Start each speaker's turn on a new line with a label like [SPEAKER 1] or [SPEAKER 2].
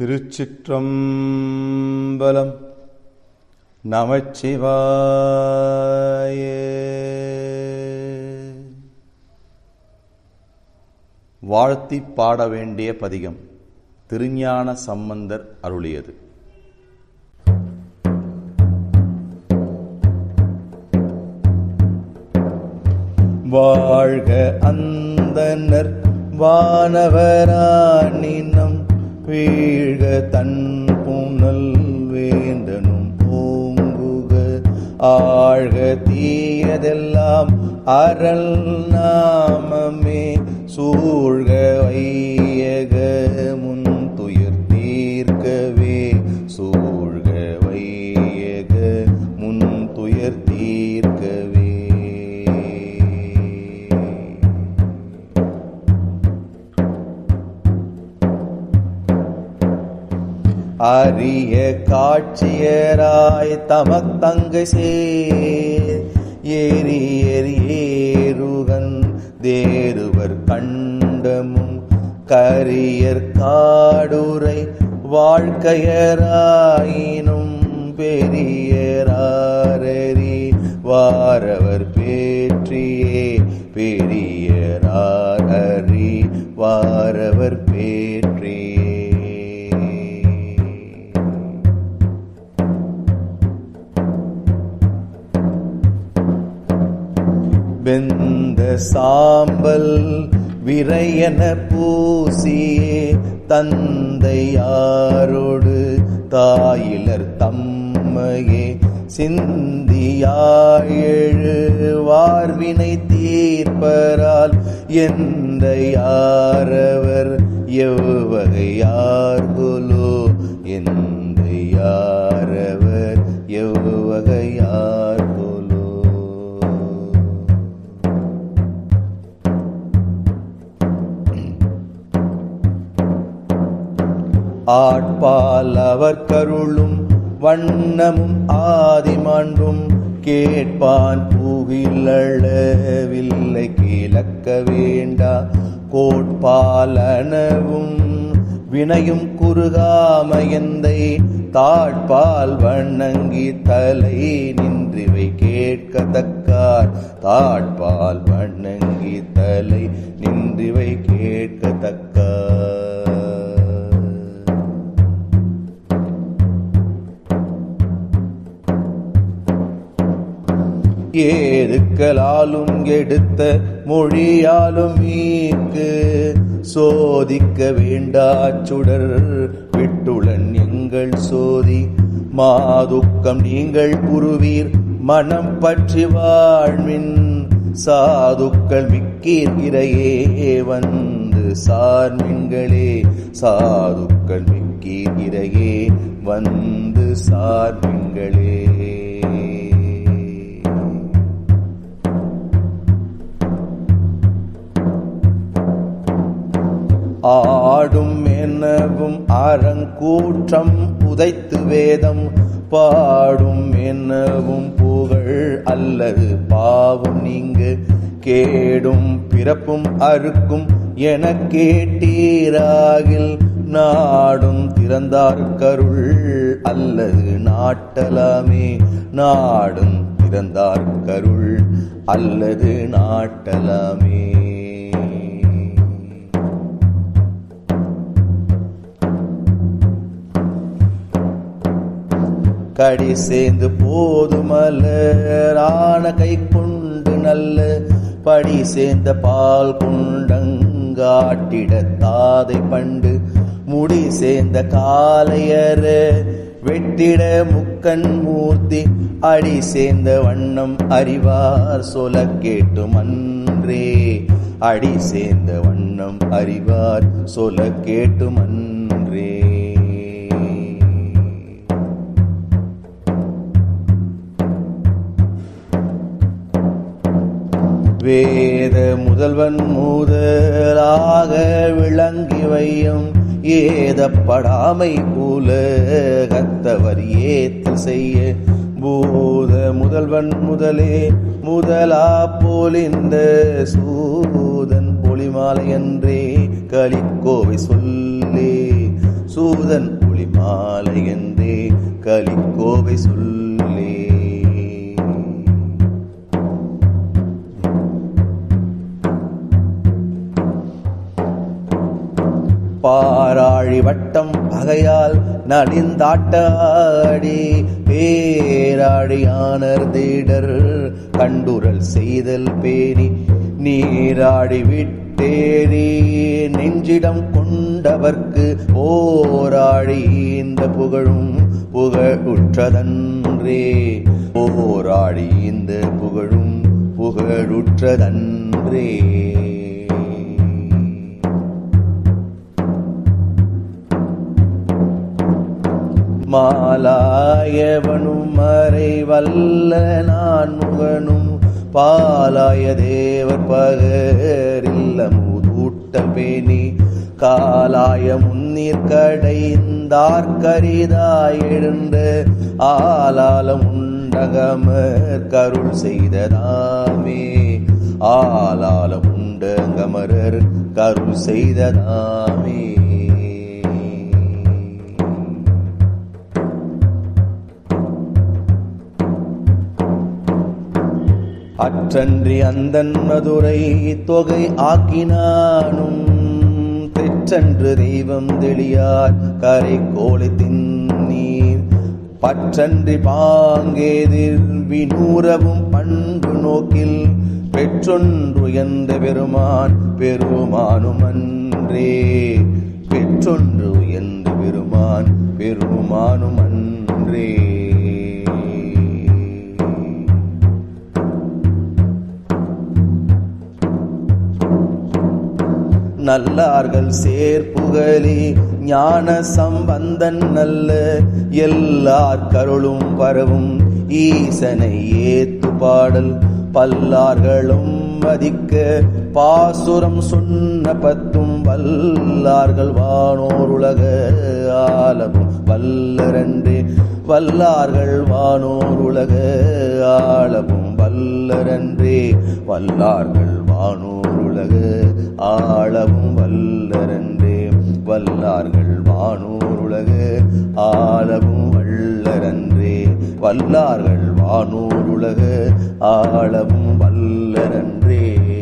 [SPEAKER 1] திருச்சிற்றம்பலம் நமச்சிவாய. வாழ்த்திப் பாட வேண்டிய பதிகம் திருஞான சம்பந்தர் அருளியது. வாழ்க அந்தனர் வானவராணினம் வீ தன் புனல் வேண்டனும் பூங்குக. ஆழ்க தீயதெல்லாம் அரண் நாமமே. சூழ்க வை அரிய காட்சியராய் தமத்தங்கு சேர். ஏறி ஏறி ஏறுகன் தேருவர் கண்டமும் கரியர் காடுரை வாழ்க்கையராயினும் பெரியராரி வாரவர் பேற்றியே பெரியராரி வாரவர் பே சாம்பல் விரையன பூசியே தந்தையாரோடு தாயிலர் தம்மையே சிந்தியாழு வார்வினை தீர்ப்பரால் எந்த யாரவர் எவ்வகையார்குலோ எந்த யாரவர் எவ்வகையார் ஆட்பால் அவர் கருளும் வண்ணமும் ஆதிமாண்பும் கேட்பான் பூவிலளவில்லை கிழக்க வேண்டா. கோட்பாலனவும் வினையும் குறுகாமயந்தை தாட்பால் வணங்கி தலை நின்றிவை கேட்கத்தக்கார். தாட்பால் வணங்கி தலை நின்றிவை கேட்கத்தக்கார். ஏதுக்கலாலும் எடுத்த மொழியாலும் மீக்கு சோதிக்க வேண்டா சுடர். விட்டுளன் எங்கள் சோதி. மாதுக்கம் நீங்கள் குருவீர். மனம் பற்றி வாழ்மின். சாதுக்கள் மிக்கீர் இறையே வந்து சார்மின்களே. சாதுக்கள் மிக்கீர் இறையே வந்து சார்மின்களே. ஆடும் எனவும் அறங்கூற்றம் உதைத்து வேதம். பாடும் எனவும் புகழ் அல்லது பாவம் நீங்கு. கேடும் பிறப்பும் அறுக்கும் என கேட்டீராகில். நாடும் திறந்தார் கருள் அல்லது நாட்டலாமே. நாடும் திறந்தார் கருள் அல்லது நாட்டலாமே. கடி சேர்ந்து போதுமலரான கை கொண்டு நல்ல படி சேர்ந்த பால் குண்டங்காட்டிட தாதை பண்டு. முடி சேர்ந்த காலையர வெட்டிட முக்கன் மூர்த்தி. அடி சேர்ந்த வண்ணம் அறிவார் சொல கேட்டும் அன்றே அடி சேர்ந்த வண்ணம் அறிவார் சொல கேட்டும் அன்றே வேத முதல்வன் முதலாக விளங்கி வையும் ஏதப்படாமை கத்தவர் ஏத்து செய்ய. பூத முதல்வன் முதலே முதலா போலிந்த சூதன் பொலிமாலை என்றே களிக்கோவை சொல்லே. சூதன் பொலிமாலை என்றே கலிக்கோவை சொல்லே. வட்டம் பகையால் நலிந்தாட்டாடி. பேராடியானர் தீடர் கண்டுரல் செய்தல் பேணி. நீராடி விட்டேறி நெஞ்சிடம் கொண்டவர்க்கு போராடி இந்த புகழும் புகழுற்றதன்றே. போராடி இந்த புகழும் புகழுற்றதன்றே. மாலாயவனும் மறைவல்ல நான் முகனும் பாலாய தேவர் பகரில்ல மூதூட்டல் பேணி. காலாய முன்னீர் கடைந்தார் கரிதாய் எழுந்த ஆலாலம் உண்டகமர் கருள் செய்ததாமே ஆலாலம் உண்டகமரர் கருள் செய்ததாமே அற்றன்றி அந்தன் மதுரை தொகை ஆக்கினானும் தெற்றன்று தெய்வம் தெளியார் கரை கோலை தின்னீர். பற்றன்றி பாங்கேதில் வினூரவும் பண்பு நோக்கில் பெற்றொன்று பெருமான் பெருமானும் அன்றே. பெற்றொன்று உயர்ந்த பெருமான் பெருமானும் அன்றே. நல்லார்கள் சேர்ப்புகளே ஞான சம்பந்தன் நல்ல எல்லார் கருளும் பரவும் ஈசனை ஏத்து பாடல். பல்லார்களும் மதிக்க பாசுரம் சொன்ன பத்தும் வல்லார்கள் வானோர் உலக ஆலமும் வல்லரன்றே. வல்லார்கள் வானோர் உலக ஆளவும் வல்லரன்றே. வல்லார்கள் வானோர் உலக ஆளவும் வல்லரன்றே. வல்லார்கள் வானோர் உலக ஆளவும் வல்லரன்றே. வல்லார்கள் வானோர் உலக ஆளவும் வல்லரன்றே.